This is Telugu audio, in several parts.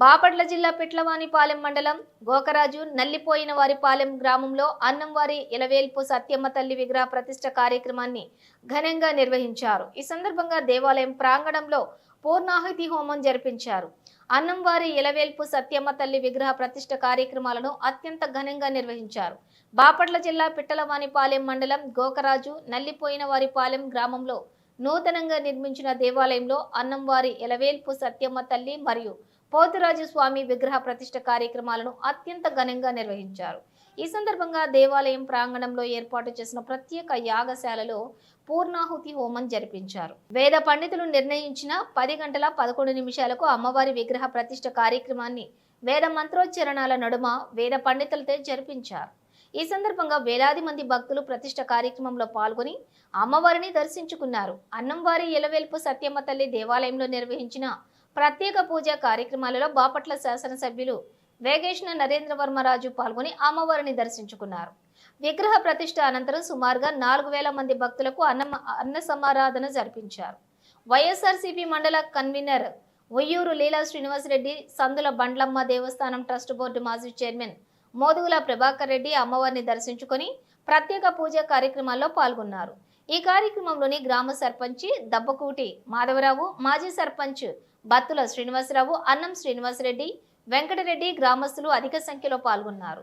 బాపట్ల జిల్లా పిట్లవానిపాలెం మండలం గోకరాజు నల్లిపోయిన వారిపాలెం గ్రామంలో అన్నంవారి ఇలవేల్పు సత్యమ్మ తల్లి విగ్రహ ప్రతిష్ట కార్యక్రమాన్ని ఘనంగా నిర్వహించారు. ఈ సందర్భంగా దేవాలయం ప్రాంగణంలో పూర్ణాహుతి హోమం జరిపించారు. అన్నంవారి ఇలవేల్పు సత్యమ్మ తల్లి విగ్రహ ప్రతిష్ట కార్యక్రమాలను అత్యంత ఘనంగా నిర్వహించారు. బాపట్ల జిల్లా పిట్టలవాణిపాలెం మండలం గోకరాజు నల్లిపోయిన వారిపాలెం గ్రామంలో నూతనంగా నిర్మించిన దేవాలయంలో అన్నంవారి ఎలవేల్పు సత్యమ్మ తల్లి మరియు పోతురాజు స్వామి విగ్రహ ప్రతిష్ట కార్యక్రమాలను అత్యంత ఘనంగా నిర్వహించారు. ఈ సందర్భంగా దేవాలయం ప్రాంగణంలో ఏర్పాటు చేసిన ప్రత్యేక యాగశాలలో పూర్ణాహుతి హోమం జరిపించారు. వేద పండితులు నిర్ణయించిన పది గంటల పదకొండు నిమిషాలకు అమ్మవారి విగ్రహ ప్రతిష్ట కార్యక్రమాన్ని వేద మంత్రోచ్చరణాల నడుమ వేద పండితులతో జరిపించారు. ఈ సందర్భంగా వేలాది మంది భక్తులు ప్రతిష్ట కార్యక్రమంలో పాల్గొని అమ్మవారిని దర్శించుకున్నారు. అన్నంవారి ఎలవేల్పు సత్యమ్మ తల్లి దేవాలయంలో నిర్వహించిన ప్రత్యేక పూజా కార్యక్రమాలలో బాపట్ల శాసనసభ్యులు వేగేష్ణ నరేంద్ర వర్మరాజు పాల్గొని అమ్మవారిని దర్శించుకున్నారు. విగ్రహ ప్రతిష్ట అనంతరం సుమారుగా నాలుగు వేల మంది భక్తులకు అన్న అన్న సమారాధన జరిపించారు. వైఎస్ఆర్సీపీ మండల కన్వీనర్ ఉయ్యూరు లీలా శ్రీనివాసరెడ్డి సందుల బండ్లమ్మ దేవస్థానం ట్రస్ట్ బోర్డు మాజీ చైర్మన్ మోదుగుల ప్రభాకర్ రెడ్డి అమ్మవారిని దర్శించుకొని ప్రత్యేక పూజా కార్యక్రమాల్లో పాల్గొన్నారు. ఈ కార్యక్రమంలోని గ్రామ సర్పంచి దబ్బకూటి మాధవరావు మాజీ సర్పంచ్ బత్తుల శ్రీనివాసరావు అన్నం శ్రీనివాసరెడ్డి వెంకటరెడ్డి గ్రామస్తులు అధిక సంఖ్యలో పాల్గొన్నారు.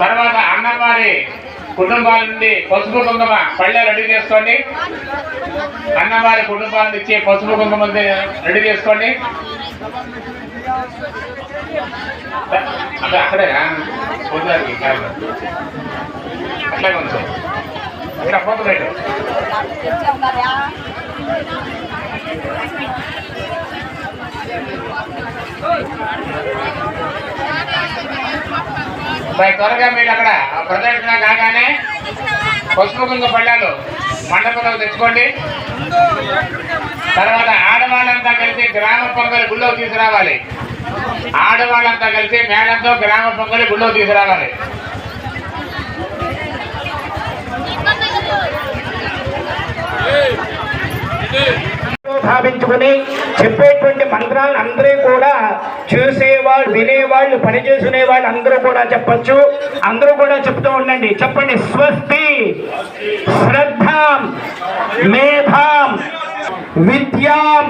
తర్వాత అన్నవారి కుటుంబాల నుండి పసుపు కుంకుమ పళ్ళ రెడీ చేసుకోండి. అన్నవారి కుటుంబాల నుంచి ఇచ్చే పసుపు కుంకుమ రెడీ చేసుకోండి. అక్కడే పొద్దుకి అట్లా కొంచెం ఇక్కడ పోతు పెట్టు. మరి త్వరగా మీరు అక్కడ ఆ ప్రదర్శన కాగానే పసుపు కుంకుమ పళ్ళాలు మండపంలో తెచ్చుకోండి. తర్వాత ఆడవాళ్ళంతా కలిసి గ్రామ పొంగలి గుళ్ళో తీసుకురావాలి. ఆడవాళ్ళంతా కలిసి మేళంతో గ్రామ పొంగలి గుళ్ళో తీసుకురావాలి. భావించుకుని చెప్పేటువంటి మంత్రాలను అందరూ కూడా చూసేవాళ్ళు వినేవాళ్ళు పనిచేసుకునే వాళ్ళు అందరూ కూడా చెప్పచ్చు. అందరూ కూడా చెప్తూ ఉండండి. చెప్పండి. స్వస్తి శ్రద్ధాం మేధాం విద్యాం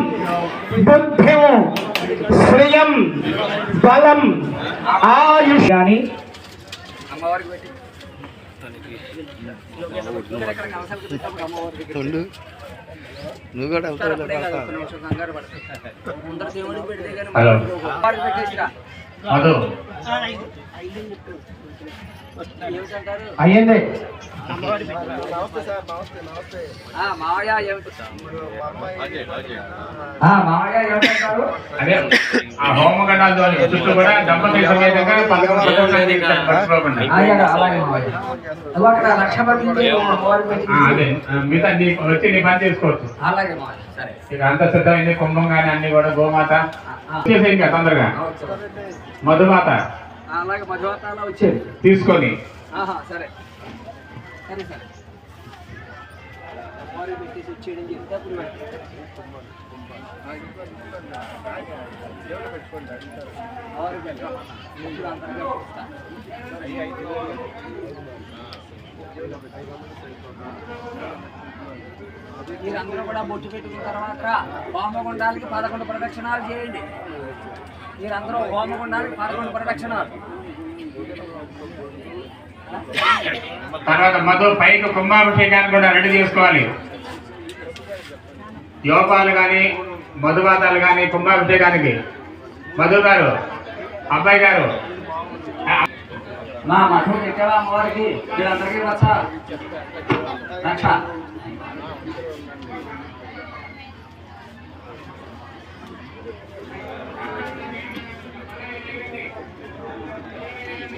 బుద్ధిం శ్రియం బలం ఆయుష్. అని అమ్మవారికి పెట్టి ఇక్కడ కలశాలు పెట్టేటప్పుడు అమ్మవారికి పెట్టి ఉండు నువ్వు కూడా హలో. అయ్యింది మామయ్య ఏమంటారు? అదే ఆ హోమగండాలు చుట్టూ కూడా దంపతి సమేతంగా మిగతా నీ వచ్చి నీ పని చేసుకోవచ్చు. అలాగే మావయ్య సరే. ఇక అంత సిద్ధమైంది కుంభం కానీ అన్ని కూడా గోమాత. ఇంకా తొందరగా. మధుమాత. అలాగే వచ్చేది. తీసుకొని. సరే. సరే సార్. అమ్మవారికి పెట్టేసి వచ్చేయడం చెప్తే అప్పుడు పెట్టు. ఇప్పుడు అందరికీ మీరందరూ కూడా బొట్టు పెట్టుకున్న తర్వాత హోమగుండాలకి పదకొండు ప్రదక్షిణాలు చేయండి. మీరందరూ హోమగుండాలకి పదకొండు ప్రదక్షిణాలు. తర్వాత మధు పైకి కుంభాభిషేకాన్ని కూడా రెడీ చేసుకోవాలి. యోపాలు కానీ మధువాతాలు కానీ కుంభాభిషేకానికి. మధు గారు అబ్బాయి గారు. మా మధు ఎక్కడ అమ్మవారికి? వీళ్ళందరికీ వచ్చా రక్ష.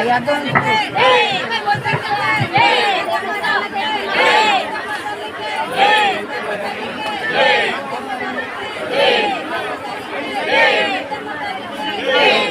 Aí a dona. Ei!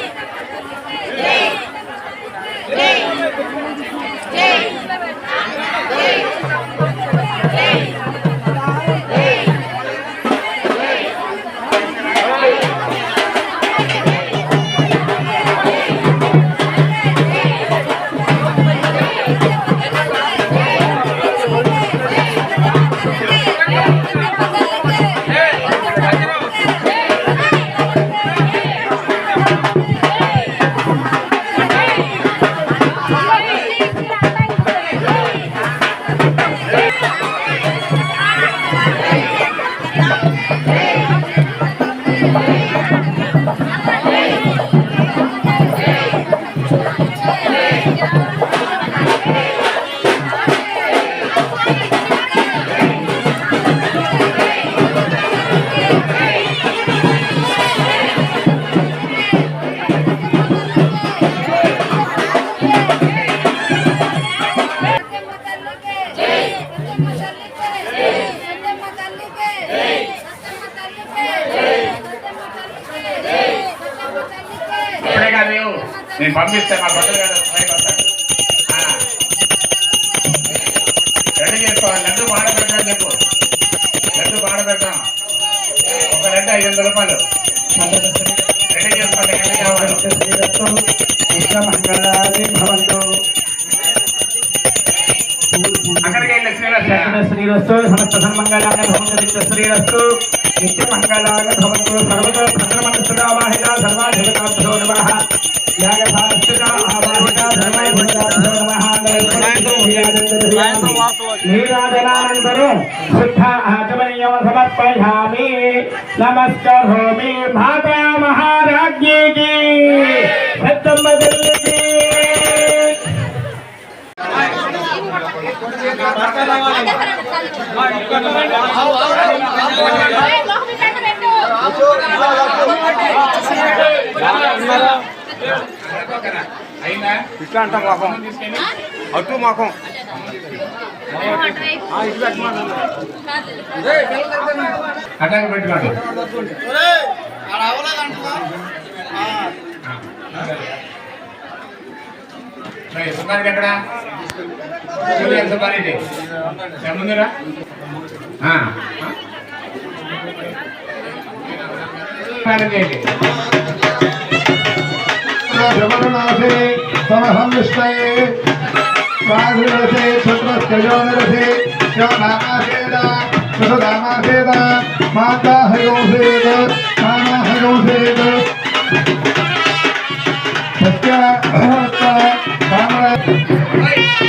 ఐదు వందల రూపాయలు రెడీ చేసుకోండి ఎన్ని కావాలి మంగళాది భవంతు అక్కడికి వెళ్ళి శ్రీరస్త శ్రీరస్తు సమస్త సన్మంగళాన్ని భవంతు నిత్య శ్రీరస్తు నిత్య మంగళాన్ని భవంతు సర్వత భద్రమనుసుగా వాహిత సర్వాధిపతాభ్యో నమః యాగ భారస్థిత ఆవాహిత ధర్మాయ భూతాభ్యో నమః నీరాజనానంతరం శుద్ధ ఆచమనీయం సమర్పయామి నమస్కరోమి మాతా మహారాజ్ఞీకి పెద్దమ్మ తల్లికి అయిందా ఇట్లా అంటాం మాకం తీసుకెళ్ళి అటు మాకం అట్లాగే పెట్టుకోండి సుబ్బారెడ్డి ఎక్కడ సూర్య సుబ్బారెడ్డి ఏ ముందురా ఆ. చేయండి साधुरसे छत्रस्कजोनरसे शिवनामासेदा सुधामासेदा माता हयोसेद मामा हयोसेद सत्या भक्ता कामरा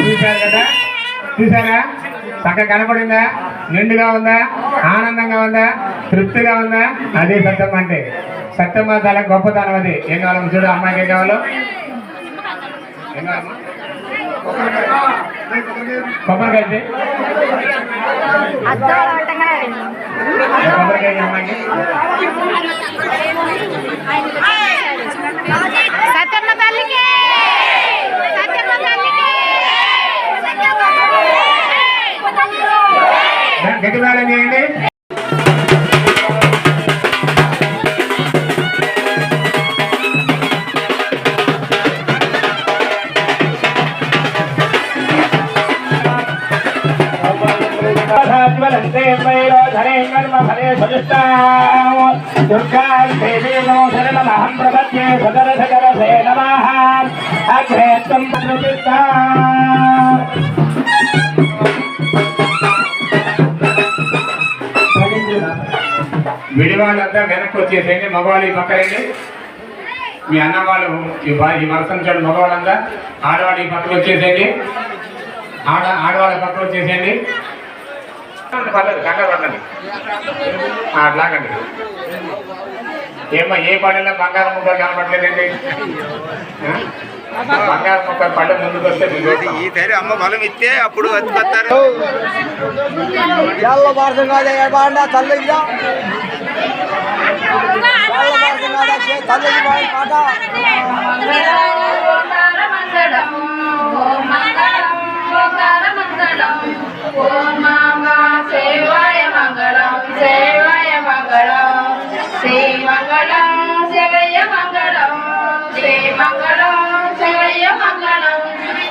చూశారు కదా? చూసారా చక్కగా కనపడిందా? నిండుగా ఉందా? ఆనందంగా ఉందా? తృప్తిగా ఉందా? అదే సత్యం అంటే. సత్యమ్మ చాలా గొప్పతనం అది. ఏం కావాలి చూడు అమ్మాయికి ఏం కావాలో? ఏం కొబ్బరికాయ కొబ్బరికాయ ఇయ్యి అమ్మాయికి సత్యమ్మ తల్లికి! సత్యమ్మ తల్లికి! గట్టిదారం చేయండి విడివాళ్ళంతా వెనక్కి వచ్చేసేయండి మగవాళ్ళు ఈ మీ అన్న వాళ్ళు ఈ వరసం ఈ చూడండి మగవాళ్ళంతా ఆడవాళ్ళు ఈ పక్కకు వచ్చేసేయండి. ఆడ ఆడవాళ్ళ పక్కకు వచ్చేసేయండి. పర్లేదు కంగారు పడండి అట్లాగండి ఏమో ఏ పళ్ళలో బంగారం ముక్కలు కనపడలేదండి. ఈ తేరి అమ్మ బలం ఇస్తే అప్పుడు బతుకొస్తారు సేవాయ మంగళం సేవాయ మంగళం శ్రీ మంగళం శివయ్య మంగళం మంగళం శివయ్య మంగళం.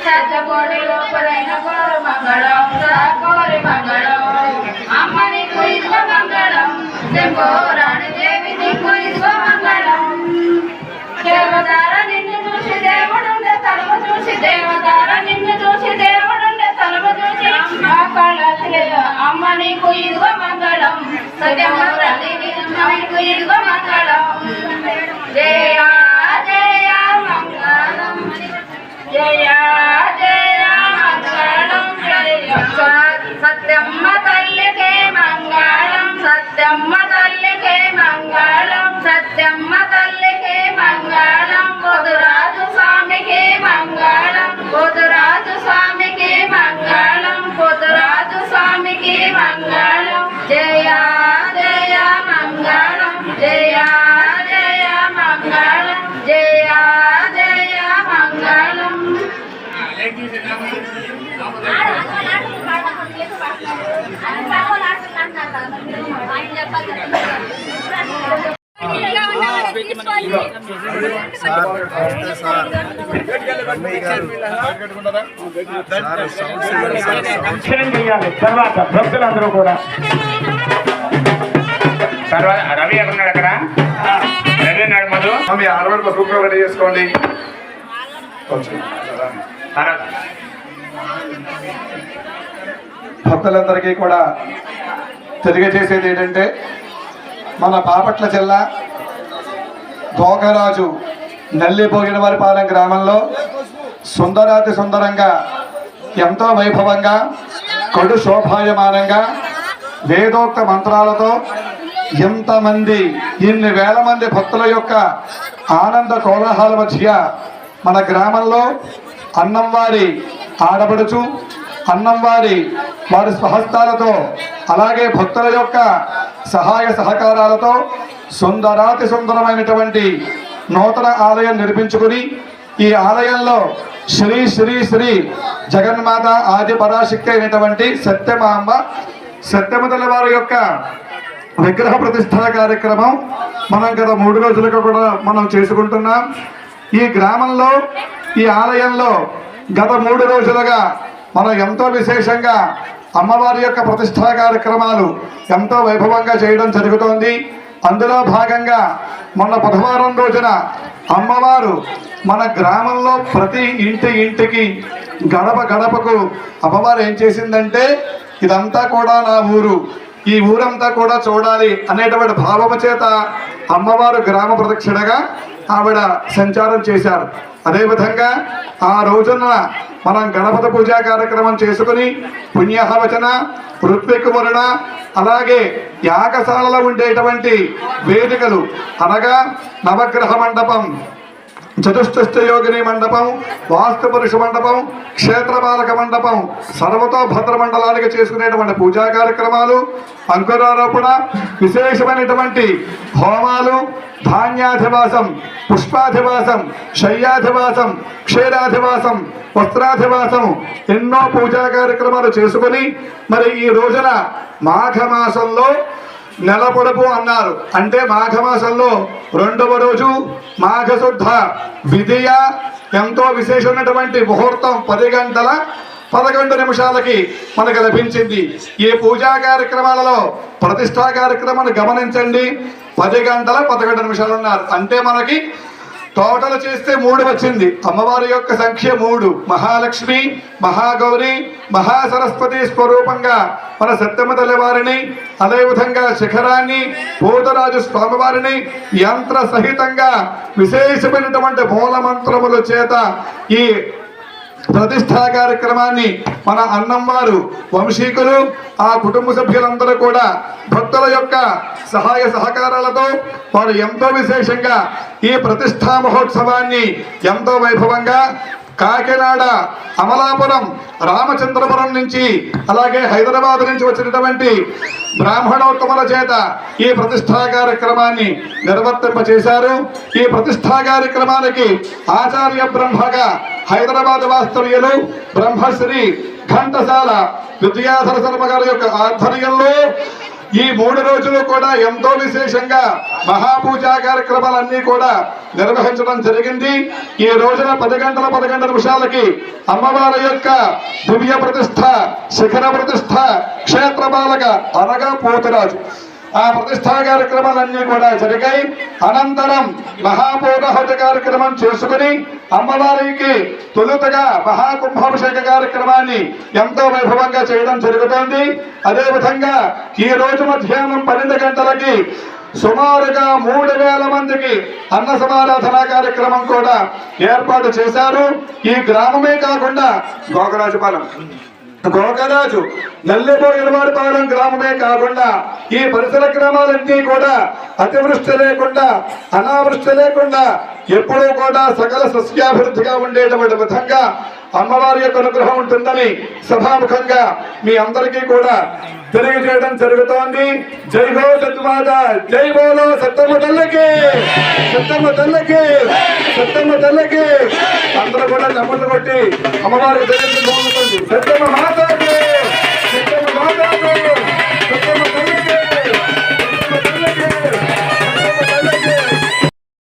సత్తకోటి లోపలైన కోరు మంగళం. సాకోరి మంగళం. అమ్మని కుయిత్వ మంగళం. శంభోరాణి దేవి దిక్కు మంగళం. దేవతార నిన్ను చూసి దేవుడుండే తలము చూసి దేవతార నిన్ను చూసి దేవుడుండే తలము చూసి ఆ కళలే అమ్మ నీకు ఇదిగో మంగళం. సత్యమ్మ నీకు ఇదిగో మంగళం. జయ సత్యమ్మ తల్లికే మంగళం సత్యమ్మ తల్లికే మంగళం సత్యమ్మ తల్లికే మంగళం పొదురాజు స్వామికి మంగళం దక్షిణం చేయాలి తర్వాత భక్తులందరూ కూడా తర్వాత రవి ఎక్కడున్నాడు అక్కడ రవి ఉన్నాడు మధు మీ ఆడవాళ్ళు పసుపు రెడీ చేసుకోండి భక్తులందరికీ కూడా తెలియజేసేది ఏంటంటే మన బాపట్ల జిల్లా భోగరాజు నల్లిపోగినవారిపాలెం గ్రామంలో సుందరాతి సుందరంగా ఎంతో వైభవంగా కడు శోభాయమానంగా వేదోక్త మంత్రాలతో ఎంతమంది ఇన్ని వేల మంది భక్తుల యొక్క ఆనంద కోలాహల మధ్య మన గ్రామంలో అన్నంవారి ఆడబడుచు అన్నం వారి స్వహస్తాలతో అలాగే భక్తుల యొక్క సహాయ సహకారాలతో సుందరాతి సుందరమైనటువంటి నూతన ఆలయం నిర్మించుకుని ఈ ఆలయంలో శ్రీ శ్రీ శ్రీ జగన్మాత ఆది పరాశక్తి అయినటువంటి సత్యమాంబ సత్యమతల వారి యొక్క విగ్రహ ప్రతిష్ఠా కార్యక్రమం మనం గత మూడు రోజులుగా కూడా మనం చేసుకుంటున్నాం. ఈ గ్రామంలో ఈ ఆలయంలో గత మూడు రోజులుగా మనం ఎంతో విశేషంగా అమ్మవారి యొక్క ప్రతిష్ఠా కార్యక్రమాలు ఎంతో వైభవంగా చేయడం జరుగుతోంది. అందులో భాగంగా మొన్న బుధవారం రోజున అమ్మవారు మన గ్రామంలో ప్రతి ఇంటి ఇంటికి గడప గడపకు అమ్మవారు ఏం చేసిందంటే ఇదంతా కూడా నా ఊరు ఈ ఊరంతా కూడా చూడాలి అనేటువంటి భావము చేత అమ్మవారు గ్రామ ప్రదక్షిణగా ఆవిడ సంచారం చేశారు. అదేవిధంగా ఆ రోజున మనం గణపతి పూజా కార్యక్రమం చేసుకుని పుణ్యహవచన ఋత్వికుమరుణ అలాగే యాగశాలలో ఉండేటువంటి వేదికలు. అనగా నవగ్రహ మండపం. చతుష్టష్ట యోగిని మండపం వాస్తు పురుష మండపం క్షేత్రపాలక మండపం సర్వతో భద్ర మండలానికి చేసుకునేటువంటి పూజా కార్యక్రమాలు అంకురారోపణ విశేషమైనటువంటి హోమాలు ధాన్యాధివాసం పుష్పాధివాసం శయ్యాధివాసం క్షీరాధివాసం వస్త్రాధివాసం ఎన్నో పూజా కార్యక్రమాలు చేసుకుని మరి ఈ రోజున మాఘమాసంలో నెల పొడుపు అన్నారు. అంటే మాఘమాసంలో రెండవ రోజు మాఘశుద్ధ విధియ ఎంతో విశేషమైనటువంటి ముహూర్తం పది గంటల పదకొండు నిమిషాలకి మనకు లభించింది. ఈ పూజా కార్యక్రమాలలో ప్రతిష్టా కార్యక్రమాన్ని గమనించండి. పది గంటల పదకొండు నిమిషాలు ఉన్నారు. అంటే మనకి టోటల్ చేస్తే మూడు వచ్చింది. అమ్మవారి యొక్క సంఖ్య మూడు. మహాలక్ష్మి మహాగౌరి మహాసరస్వతి స్వరూపంగా మన సత్యమ తల్లివారిని అదేవిధంగా శిఖరాన్ని భూతరాజు స్వామివారిని యంత్ర సహితంగా విశేషమైనటువంటి మూల మంత్రముల చేత ఈ ప్రతిష్టా కార్యక్రమాన్ని మన అన్నం వారు వంశీకులు ఆ కుటుంబ సభ్యులందరూ కూడా భక్తుల యొక్క సహాయ సహకారాలతో వారు ఎంతో విశేషంగా ఈ ప్రతిష్టా మహోత్సవాన్ని ఎంతో వైభవంగా కాకినాడ అమలాపురం రామచంద్రపురం నుంచి అలాగే హైదరాబాద్ నుంచి వచ్చినటువంటి బ్రాహ్మణోత్తముల చేత ఈ ప్రతిష్టా కార్యక్రమాన్ని నిర్వర్తింపచేశారు. ఈ ప్రతిష్టా కార్యక్రమానికి ఆచార్య బ్రహ్మగా హైదరాబాద్ వాస్తవ్యులు బ్రహ్మశ్రీ ఘంటసాల విద్యాధర శర్మ గారి యొక్క ఆధ్వర్యంలో ఈ మూడు రోజులు కూడా ఎంతో విశేషంగా మహాపూజా కార్యక్రమాలన్నీ కూడా నిర్వహించడం జరిగింది. ఈ రోజున పది గంటల పదకొండు నిమిషాలకి అమ్మవారి యొక్క దివ్య ప్రతిష్ట శిఖర ప్రతిష్ట క్షేత్ర బాలక అనగా పోతురాజు. ఆ ప్రతిష్టా కార్యక్రమాలన్నీ కూడా జరిగాయి. అనంతరం మహాపూర్ణహోత కార్యక్రమం చేసుకుని అమ్మవారికి తొలుతగా మహాకుంభాభిషేక కార్యక్రమాన్ని ఎంతో వైభవంగా చేయడం జరుగుతోంది. అదేవిధంగా ఈ రోజు మధ్యాహ్నం పన్నెండు గంటలకి సుమారుగా మూడు వేల మందికి అన్న సమారాధన కార్యక్రమం కూడా ఏర్పాటు చేశారు. ఈ గ్రామమే కాకుండా గోకరాజుపాలెం గోకరాజు నల్లిపోయినవాడి పాలెం గ్రామమే కాకుండా ఈ పరిసర గ్రామాలన్నీ కూడా అతివృష్టి లేకుండా అనావృష్టి లేకుండా ఎప్పుడూ కూడా సకల సస్యాభివృద్ధిగా ఉండేటువంటి విధంగా అమ్మవారి యొక్క అనుగ్రహం ఉంటుందని సభాముఖంగా మీ అందరికీ కూడా తెలియజేయడం జరుగుతోంది. జై హో సత్వాద జై బోలో సత్తమ్మ తల్లకి సత్తమ్మ తల్లకి సత్తమ్మ తల్లకి. అందరూ కూడా నమ్మలు కొట్టి అమ్మవారి సత్తమ్మ మాతకి సత్తమ్మ సత్తమ్మ తల్లికి సత్తమ్మ